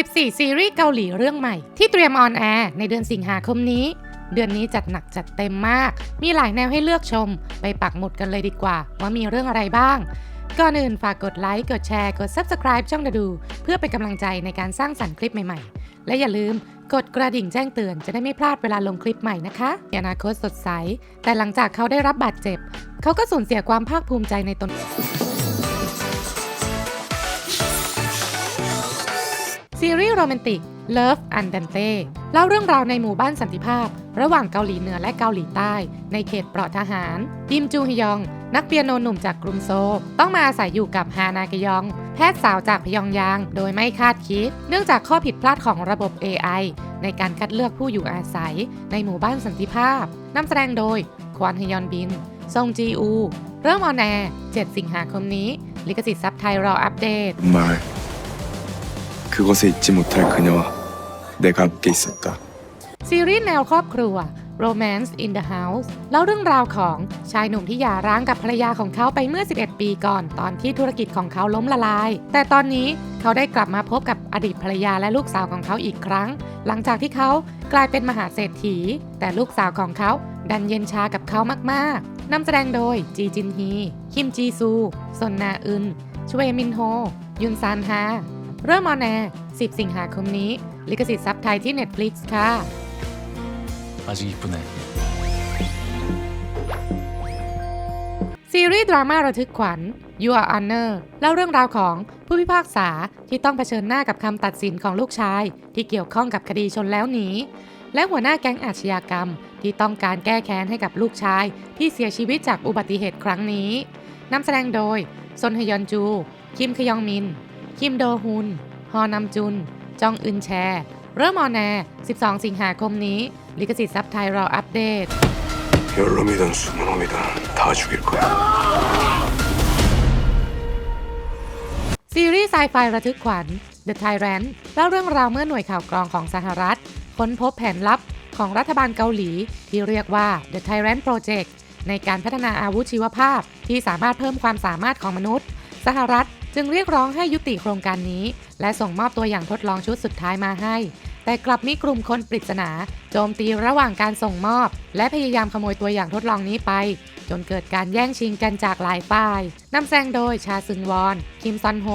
14 ซีรีส์เกาหลีเรื่องใหม่ ที่เตรียมออนแอร์ในเดือนสิงหาคมนี้ เดือนนี้จัดหนักจัดเต็มมาก มีหลายแนวให้เลือกชม ไปปักหมุดกันเลยดีกว่า ว่ามีเรื่องอะไรบ้าง ก่อนอื่นฝากกดไลค์ กดแชร์ กด Subscribe ช่องดดู เพื่อเป็นกำลังใจในการสร้างสรรค์คลิปใหม่ๆ และอย่าลืมกดกระดิ่งแจ้งเตือนจะได้ไม่พลาดเวลาลงคลิปใหม่นะคะอนาคตสดใส แต่หลังจากเขาได้รับบาดเจ็บ เขาก็สูญเสียความภาคภูมิใจในตน ซีรีส์โรแมนติก Love and Dante เล่าเรื่องราวในหมู่บ้านสันติภาพ ระหว่างเกาหลีเหนือและเกาหลีใต้ ในเขตเปราะทหารยิมจูฮยอง นักเปียโนหนุ่มจากกรุงโซ ต้องมาอาศัยอยู่กับฮานากยอง แพทย์สาวจากพยองยาง โดยไม่คาดคิด เนื่องจากข้อผิดพลาดของระบบ AI ในการคัดเลือกผู้อยู่อาศัย ในหมู่บ้านสันติภาพนำแสดงโดย ควอนฮยอนบิน ซงจีอู เริ่มออนแอร์7สิงหาคมนี้ ลิขสิทธิ์ซับไทยรออัปเดต 그곳에 잊지 못할 그녀와 내가 함께 있었다. ซีรีส์แนวครอบครัว Romance in the House เล่าเรื่องราวของชายหนุ่มที่หย่าร้างกับภรรยาของเขาไปเมื่อ 11 ปีก่อนตอนที่ธุรกิจของเขาล้มละลาย แต่ตอนนี้เขาได้กลับมาพบกับอดีตภรรยาและลูกสาวของเขาอีกครั้ง หลังจากที่เขากลายเป็นมหาเศรษฐี แต่ลูกสาวของเขาดันเย็นชากับเขามากๆนำแสดงโดยจีจินฮี คิมจีซูซนนาอึนชเวมินโฮ ยุนซานฮา เริ่มออนแอร์ 10 สิงหาคมนี้ ลิขสิทธิ์ซับไทยที่ Netflix ค่ะอาจิปุเนซีรีส์ดราม่าระทึกขวัญ You Are Honor เล่าเรื่องราวของผู้พิพากษาที่ต้องเผชิญหน้ากับคำตัดสินของลูกชาย ที่เกี่ยวข้องกับคดีชนแล้วหนีและหัวหน้าแก๊งอาชญากรรม ที่ต้องการแก้แค้นให้กับลูกชาย ที่เสียชีวิตจากอุบัติเหตุครั้งนี้นำแสดงโดยซนฮยอนจู คิมคยองมิน คิมโดฮุน ฮอนำจุน จองอึนแช เริ่มออนแอร์ 12 สิงหาคมนี้ ลิขสิทธิ์ซับไทยรออัปเดต 열놈이든 수모놈이든 다 죽일 거야. ซีรีส์ไซไฟระทึกขวัญ The Tyrant เล่าเรื่องราวเมื่อหน่วยข่าวกรองของสหรัฐ ค้นพบแผนลับของรัฐบาลเกาหลี ที่เรียกว่า The Tyrant Project ในการพัฒนาอาวุธชีวภาพที่สามารถเพิ่มความสามารถของมนุษย์ สหรัฐ จึงเรียกร้องให้ยุติโครงการนี้ และส่งมอบตัวอย่างทดลองชุดสุดท้ายมาให้ แต่กลับมีกลุ่มคนปริศนา โจมตีระหว่างการส่งมอบ และพยายามขโมยตัวอย่างทดลองนี้ไป จนเกิดการแย่งชิงกันจากหลายฝ่ายนำแสดงโดยชาซึนวอน คิมซอนโฮ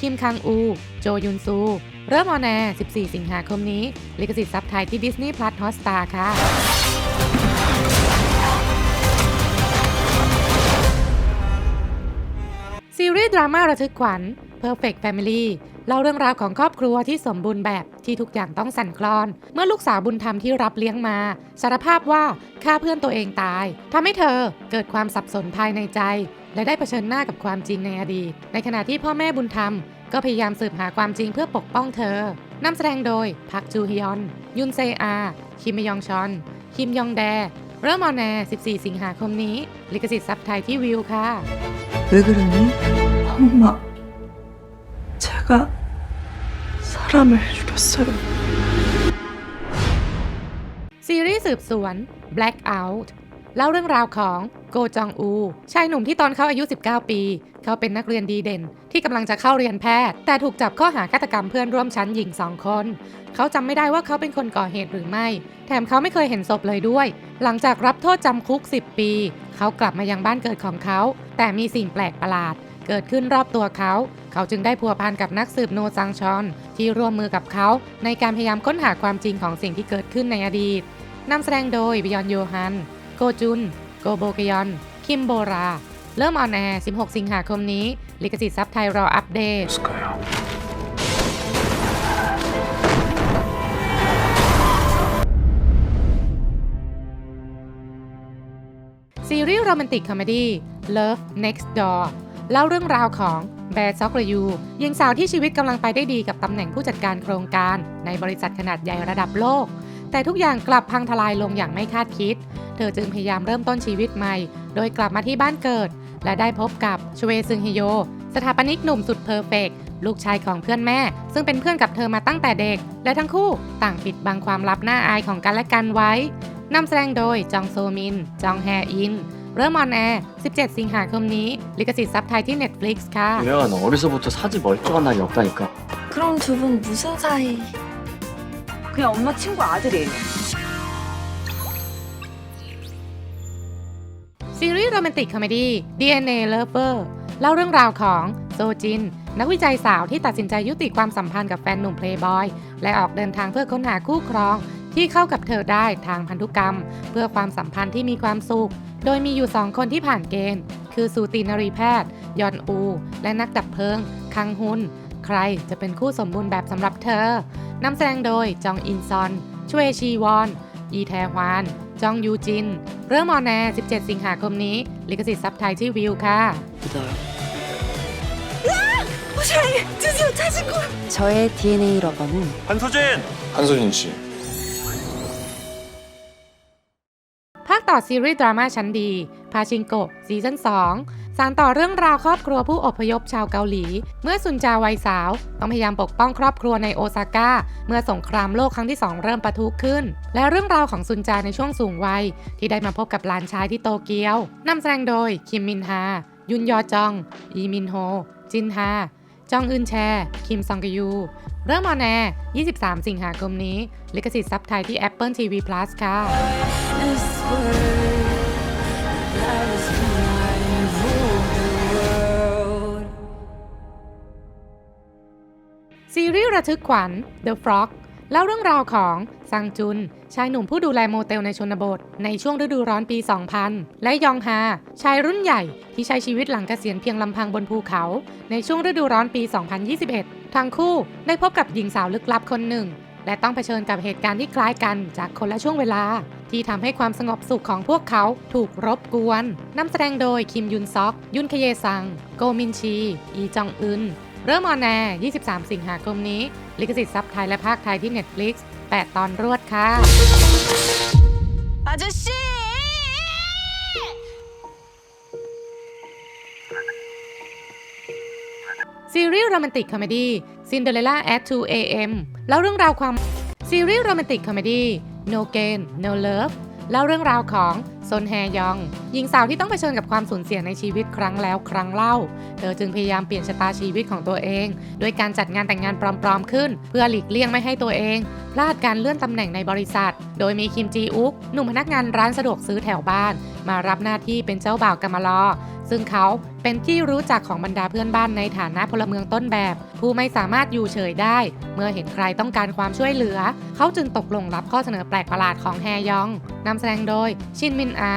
คิมคังอู โจยุนซู เริ่มออนแอร์14 สิงหาคมนี้ ลิขสิทธิ์ซับไทยที่ Disney Plus Hotstar ค่ะ ซีรีส์ดราม่าระทึกขวัญ Perfect Family เล่าเรื่องราวของครอบครัวที่สมบูรณ์แบบที่ทุกอย่างต้องสั่นคลอน เมื่อลูกสาวบุญธรรมที่รับเลี้ยงมา สารภาพว่าฆ่าเพื่อนตัวเองตายทำให้เธอเกิดความสับสนภายในใจ และได้เผชิญหน้ากับความจริงในอดีต ในขณะที่พ่อแม่บุญธรรม ก็พยายามสืบหาความจริงเพื่อปกป้องเธอนำแสดงโดยพักจูฮยอน ยุนเซอา คิมยองชอน คิมยองแด เริ่มออนแอร์14 สิงหาคมนี้ ลิขสิทธิ์ซับไทยที่วิวค่ะ 왜 그러니? 엄마, 제가 사람을 죽였어요. ซีรีส์สืบสวน Blackout เล่าเรื่องราวของโกจองอู ชายหนุ่มที่ตอนเขาอายุ 19 ปี เขาเป็นนักเรียนดีเด่น ที่กำลังจะเข้าเรียนแพทย์ แต่ถูกจับข้อหาฆาตกรรมเพื่อนร่วมชั้นหญิงสองคน เขาจำไม่ได้ว่าเขาเป็นคนก่อเหตุหรือไม่ แถมเขาไม่เคยเห็นศพเลยด้วย หลังจากรับโทษจำคุก 10 ปี เขากลับมายังบ้านเกิดของเขา แต่มีสิ่งแปลกประหลาด เกิดขึ้นรอบตัวเขา เขาจึงได้พัวพันกับนักสืบโนซังชอน ที่ร่วมมือกับเขา ในการพยายามค้นหาความจริงของสิ่งที่เกิดขึ้นในอดีตนำแสดงโดยบิยอนโยฮัน โกจุน โกโบกยอน คิมโบรา เริ่มออนแอร์ 16 สิงหาคมนี้ ลิขสิทธิ์ซับไทยรออัปเดตซีรีส์โรแมนติกคอมเมดี้ Love Next Door เล่าเรื่องราวของแบร์ซอกรยูหญิงสาวที่ชีวิตกำลังไปได้ดีกับตำแหน่งผู้จัดการโครงการ ในบริษัทขนาดใหญ่ระดับโลก แต่ทุกอย่างกลับพังทลายลงอย่างไม่คาดคิด เธอจึงพยายามเริ่มต้นชีวิตใหม่ โดยกลับมาที่บ้านเกิด และได้พบกับชเวซึงฮิโย สถาปนิกหนุ่มสุดเพอร์เฟกต์ลูกชายของเพื่อนแม่ ซึ่งเป็นเพื่อนกับเธอมาตั้งแต่เด็ก และทั้งคู่ต่างปิดบังความลับน่าอายของกันและกันไว้นำแสดงโดยจองโซมิน จองแฮอิน เริ่มออนแอร์ 17 สิงหาคมนี้ ลิขสิทธิ์ซับไทยที่ Netflix ค่ะ 유명한 어려서부터 사지 멀쩡한 날이 없다니까. 그럼 두 분 무슨 사이? 그냥 엄마 친구 아들이에요. ซีรีส์โรแมนติกคอมเมดี้ DNA Lover เล่าเรื่องราวของโซจิน นักวิจัยสาวที่ตัดสินใจยุติความสัมพันธ์กับแฟนหนุ่มเพลย์บอย และออกเดินทางเพื่อค้นหาคู่ครอง ที่เข้ากับเธอได้ทางพันธุกรรม เพื่อความสัมพันธ์ที่มีความสุข โดยมีอยู่สองคนที่ผ่านเกณฑ์ คือสูตินรีแพทย์ ยอนอู และนักดับเพลิง คังฮุน ใครจะเป็นคู่สมบูรณ์แบบสำหรับเธอนำแสดงโดยจองอินซอนชเวชีวอน อีแทฮวาน จองยูจิน เริ่มออนแอร์ 17 สิงหาคมนี้ ลิขสิทธิ์ซับไทยที่วิวค่ะ 믿어요. 드디어 찾은 거. 저의 DNA 러버는 한소진! 한소진 씨. ต่อซีรีส์ดราม่าชั้นดี พาชิงโกะซีซั่น2 สารต่อเรื่องราวครอบครัวผู้อพยพชาวเกาหลี เมื่อซุนจาวัยสาว ต้องพยายามปกป้องครอบครัวในโอซาก้า เมื่อสงครามโลกครั้งที่ 2 เริ่มปะทุขึ้น และเรื่องราวของซุนจาในช่วงสูงวัย ที่ได้มาพบกับหลานชายที่โตเกียวนำแสดงโดยคิมมินฮายุนยอจอง อีมินโฮ จินฮาจองอึนแช คิมซองกยู เริ่มออนแอร์23 สิงหาคมนี้ ลิขสิทธิ์ซับไทยที่ Apple TV Plus ค่ะ ซีรีส์ระทึกขวัญ The Frog เล่าเรื่องราวของซังจุน ชายหนุ่มผู้ดูแลโมเตลในชนบท ในช่วงฤดูร้อนปี 2000 และยองฮา ชายรุ่นใหญ่ที่ใช้ชีวิตหลังเกษียณเพียงลำพังบนภูเขา ในช่วงฤดูร้อนปี 2021 ทั้งคู่ได้พบกับหญิงสาวลึกลับคนหนึ่ง และต้องเผชิญกับเหตุการณ์ที่คล้ายกันจากคนละช่วงเวลา ที่ทำให้ความสงบสุขของพวกเขาถูกรบกวนนำแสดงโดยคิมยุนซอก ยุนเคเยซัง โกมินชี อีจองอึน เริ่มออนแอร์ 23 สิงหาคมนี้ ลิขสิทธิ์ซับไทยและภาคไทยที่ Netflix 8 ตอนรวดค่ะอาจารย์ชีซีรีส์โรแมนติกคอมเมดี้ Cinderella at 2 a.m. เล่าเรื่องราวความซีรีส์โรแมนติกคอมเมดี้ No Gain No Love เล่าเรื่องราวของซนแฮยอง หญิงสาวที่ต้องเผชิญกับความสูญเสียในชีวิตครั้งแล้วครั้งเล่า เธอจึงพยายามเปลี่ยนชะตาชีวิตของตัวเองด้วยการจัดงานแต่งงานปลอมๆขึ้น เพื่อหลีกเลี่ยงไม่ให้ตัวเอง พลาดการเลื่อนตำแหน่งในบริษัท โดยมีคิมจีอุกหนุ่มพนักงานร้านสะดวกซื้อแถวบ้าน มารับหน้าที่เป็นเจ้าบ่าวกำมลอ ซึ่งเขา เป็นที่รู้จักของบรรดาเพื่อนบ้านในฐานะพลเมืองต้นแบบ ผู้ไม่สามารถอยู่เฉยได้ เมื่อเห็นใครต้องการความช่วยเหลือ เขาจึงตกลงรับข้อเสนอแปลกประหลาดของแฮยองนำแสดงโดยชินมินอา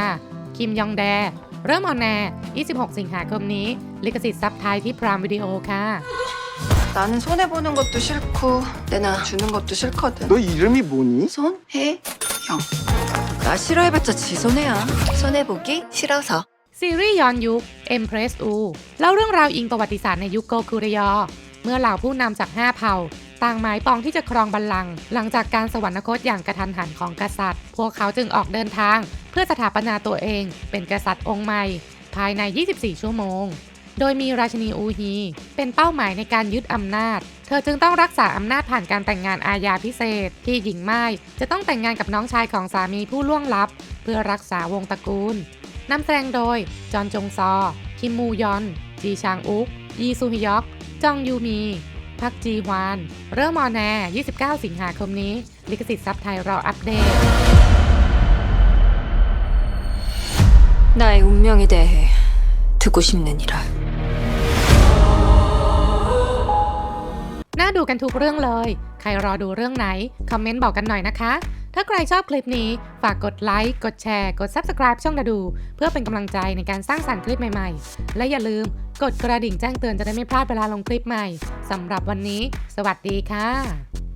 คิมยองแด เริ่มออนแอร์ 26 สิงหาคมนี้ ลิขสิทธิ์ซับไทยที่พรามวิดีโอค่ะ 나는 손해 보는 것도 싫고 내나 주는 것도 싫거든. 너 이름이 뭐니? 손해영. 나 싫어해봤자 지 손해야. 손해 보기 싫어서. ซีรีส์ย้อนยุค Empress U เล่าเรื่องราวอิงประวัติศาสตร์ในยุคโกคุรยอ เมื่อเหล่าผู้นำจาก 5 เผ่า ต่างหมายปองที่จะครองบัลลังก์หลังจากการสวรรคตอย่างกระทันหันของกษัตริย์ พวกเขาจึงออกเดินทาง เพื่อสถาปนาตัวเอง เป็นกษัตริย์องค์ใหม่ ภายใน 24 ชั่วโมง โดยมีราชินีอูฮี เป็นเป้าหมายในการยึดอำนาจ เธอจึงต้องรักษาอำนาจผ่านการแต่งงานอาญาพิเศษ ที่หญิงไม้จะต้องแต่งงานกับน้องชายของสามีผู้ล่วงลับ เพื่อรักษาวงตระกูล นำแสดงโดย จอนจงซอ คิมมูยอน จีชางอุก ยีซูฮยอก จองยูมี พักจีฮวาน เริ่มออนแอร์29 สิงหาคมนี้ ลิขสิทธิ์ซับไทยรออัปเดต 나의 운명에 대해 듣고 싶는 이라. น่าดูกันทุกเรื่องเลย ใครรอดูเรื่องไหน คอมเมนต์บอกกันหน่อยนะคะ ถ้าใครชอบคลิปนี้ ฝากกดไลค์ กดแชร์ กด Subscribe ช่องดาดู เพื่อเป็นกำลังใจในการสร้างสรรค์คลิปใหม่ๆ และอย่าลืมกดกระดิ่งแจ้งเตือนจะได้ไม่พลาดเวลาลงคลิปใหม่สำหรับวันนี้ สวัสดีค่ะ